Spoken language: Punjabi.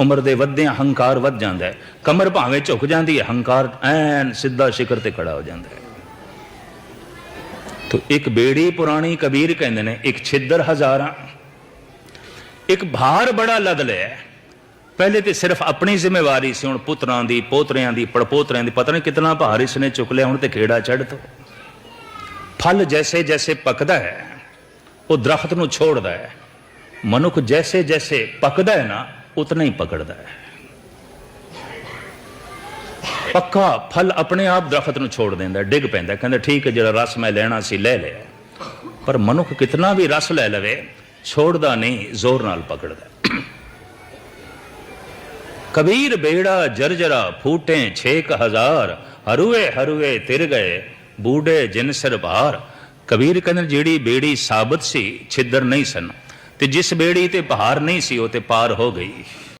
ਉਮਰ ਦੇ ਵੱਧਦਿਆਂ ਹੰਕਾਰ ਵੱਧ ਜਾਂਦਾ ਹੈ। ਕਮਰ ਭਾਵੇਂ ਝੁਕ ਜਾਂਦੀ ਹੈ, ਹੰਕਾਰ ਐਨ ਸਿੱਧਾ ਸਿਖਰ ਤੇ ਖੜਾ ਹੋ ਜਾਂਦਾ ਹੈ। ਤੋ ਇੱਕ ਬੇੜੀ ਪੁਰਾਣੀ ਕਬੀਰ ਕਹਿੰਦੇ ਨੇ, ਇੱਕ ਛਿੱਦਰ ਹਜ਼ਾਰਾਂ। ਇੱਕ ਭਾਰ ਬੜਾ ਲੱਦ ਲਿਆ ਪਹਿਲੇ ਤੇ ਸਿਰਫ ਆਪਣੀ ਜ਼ਿੰਮੇਵਾਰੀ ਸੀ, ਹੁਣ ਪੁੱਤਰਾਂ ਦੀ, ਪੋਤਰਿਆਂ ਦੀ, ਪੜਪੋਤਰਿਆਂ ਦੀ, ਪਤਾ ਨਹੀਂ ਕਿਤਨਾ ਭਾਰ ਇਸ ਨੇ ਚੁੱਕ ਲਿਆ, ਹੁਣ ਤੇ ਖੇੜਾ ਚੜ੍ਹ ਤੋ। ਫਲ ਜੈਸੇ ਜੈਸੇ ਪੱਕਦਾ ਹੈ, ਉਹ ਦਰਖਤ ਨੂੰ ਛੋੜਦਾ ਹੈ। ਮਨੁੱਖ ਜੈਸੇ ਜੈਸੇ ਪੱਕਦਾ ਹੈ ਨਾ ਉਤਨਾ ਹੀ ਪਕੜਦਾ ਹੈ। ਪੱਕਾ ਫਲ ਆਪਣੇ ਆਪ ਦਰਖਤ ਨੂੰ ਛੋੜ ਦਿੰਦਾ ਡਿੱਗ ਪੈਂਦਾ ਕਹਿੰਦਾ ਠੀਕ ਹੈ, ਜਿਹੜਾ ਰਸ ਮੈਂ ਲੈਣਾ ਸੀ ਲੈ ਲਿਆ। ਪਰ ਮਨੁੱਖ ਕਿਤਨਾ ਵੀ ਰਸ ਲੈ ਲਵੇ, ਛੋੜਦਾ ਨਹੀਂ, ਜ਼ੋਰ ਨਾਲ ਪਕੜਦਾ ਕਬੀਰ ਬੇੜਾ ਜਰਜਰਾ, ਫੂਟੇ 6000 ਹਰੂਏ ਹਰੂਏ ਤਿਰ ਗਏ ਬੂੜੇ ਜਿਨ ਸਿਰ ਭਾਰ। ਕਬੀਰ ਕਹਿੰਦੇ ਜਿਹੜੀ ਬੇੜੀ ਸਾਬਤ ਸੀ, ਛਿੱਦਰ ਨਹੀਂ ਸਨ। ਤੇ ਜਿਸ ਬੇੜੀ ਤੇ ਭਾਰ ਨਹੀਂ ਸੀ ਉਹ ਤੇ ਪਾਰ ਹੋ ਗਈ।